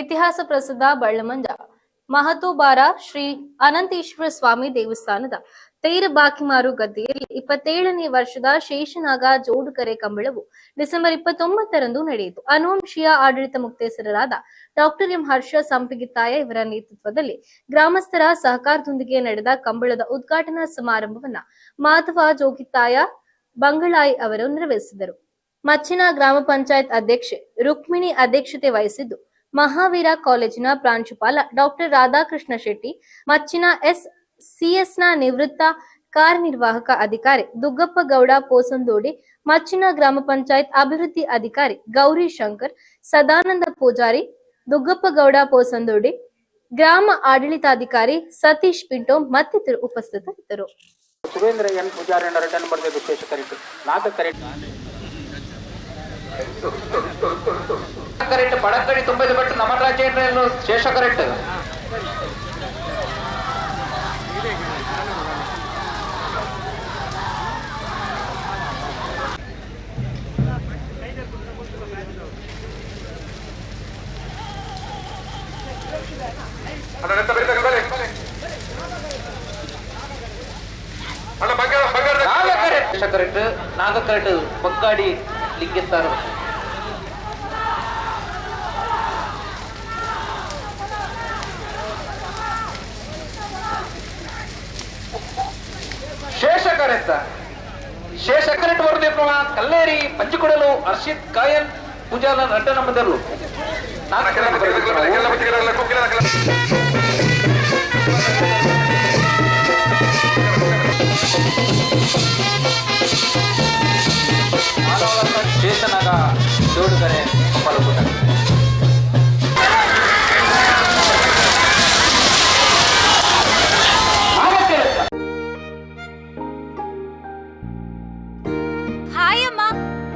ಇತಿಹಾಸ ಪ್ರಸಿದ್ಧ ಬಳ್ಳಮಂಜ. ಮಹತೋಬಾರ ಶ್ರೀ ಅನಂತೇಶ್ವರ ಸ್ವಾಮಿ ದೇವಸ್ಥಾನದ ತೈರ ಬಾಕಿಮಾರು ಗದ್ದೆಯಲ್ಲಿ ಇಪ್ಪತ್ತೇಳನೇ ವರ್ಷದ ಶೇಷನಾಗ ಜೋಡುಕರೆ ಕಂಬಳವು ಡಿಸೆಂಬರ್ ಇಪ್ಪತ್ತೊಂಬತ್ತರಂದು ನಡೆಯಿತು. ಅನುವಂಶೀಯ ಆಡಳಿತ ಮುಕ್ತೇಸರರಾದ ಡಾಕ್ಟರ್ ಎಂ ಹರ್ಷ ಸಂಪಿಗಿತ್ತಾಯ ಇವರ ನೇತೃತ್ವದಲ್ಲಿ ಗ್ರಾಮಸ್ಥರ ಸಹಕಾರದೊಂದಿಗೆ ನಡೆದ ಕಂಬಳದ ಉದ್ಘಾಟನಾ ಸಮಾರಂಭವನ್ನ ಮಾಧವ ಜೋಗಿತ್ತಾಯ ಬಂಗಳಾಯಿ ಅವರು ನೆರವೇರಿಸಿದರು. ಮಚ್ಚಿನ ಗ್ರಾಮ ಪಂಚಾಯತ್ ಅಧ್ಯಕ್ಷೆ ರುಕ್ಮಿಣಿ ಅಧ್ಯಕ್ಷತೆ ವಹಿಸಿದ್ದು ಮಹಾವೀರ ಕಾಲೇಜಿನ ಪ್ರಾಂಶುಪಾಲ ಡಾಕ್ಟರ್ ರಾಧಾಕೃಷ್ಣ ಶೆಟ್ಟಿ, ಮಚ್ಚಿನ ಎಸ್ ಸಿಎಸ್ನ ನಿವೃತ್ತ ಕಾರ್ಯನಿರ್ವಾಹಕ ಅಧಿಕಾರಿ ದುಗ್ಗಪ್ಪ ಗೌಡ ಪೋಸಂದೋಡಿ, ಮಚ್ಚಿನ ಗ್ರಾಮ ಪಂಚಾಯತ್ ಅಭಿವೃದ್ಧಿ ಅಧಿಕಾರಿ ಗೌರಿ ಶಂಕರ್, ಸದಾನಂದ ಪೂಜಾರಿ ದುಗ್ಗಪ್ಪ ಗೌಡ ಪೋಸಂದೋಡಿ, ಗ್ರಾಮ ಆಡಳಿತಾಧಿಕಾರಿ ಸತೀಶ್ ಪಿಂಟೋ ಮತ್ತಿತರು ಉಪಸ್ಥಿತರಿದ್ದರು. ಸುರೇಂದ್ರ ಎನ್ ಪೂಜಾರಿ ರಿಟರ್ನ್ ಬರೆದಿದ್ದು ಶೇಷ ಕರೆಕ್ಟ್ ನಾಲ್ಕು ಕರೆಕ್ಟ್ ಕರೆಕ್ಟ್ ಪಡಕ್ಕಡಿ ತುಂಬಿದ ಬಿಟ್ಟು ನಮ್ಮ ರಾಜೇಂದ್ರ ಶೇಷ ಕರೆಕ್ಟ್ ಅಣ್ಣ ನೆತ್ತ ಬರೀತಾರೆ ಬರೀ ಅಣ್ಣ ಬಂಗಾರ ಶೇಷ ಕರೆಕ್ಟ್ ವರದಿ ಪ್ರಮಾಣ ಕಲ್ಲೇರಿ ಪಂಚಿಕೊಡಲು ಹರ್ಷಿತ್ ಕಾಯನ್ ಪೂಜಾಲ ಬಚ್ಚಿಗೆಲ್ಲ ಕುಕ್ಕಿಲ್ಲ ಶೇಷನಾಗ ಜೋಡುಗರೆ ಕಪ್ಪಲಗುಟ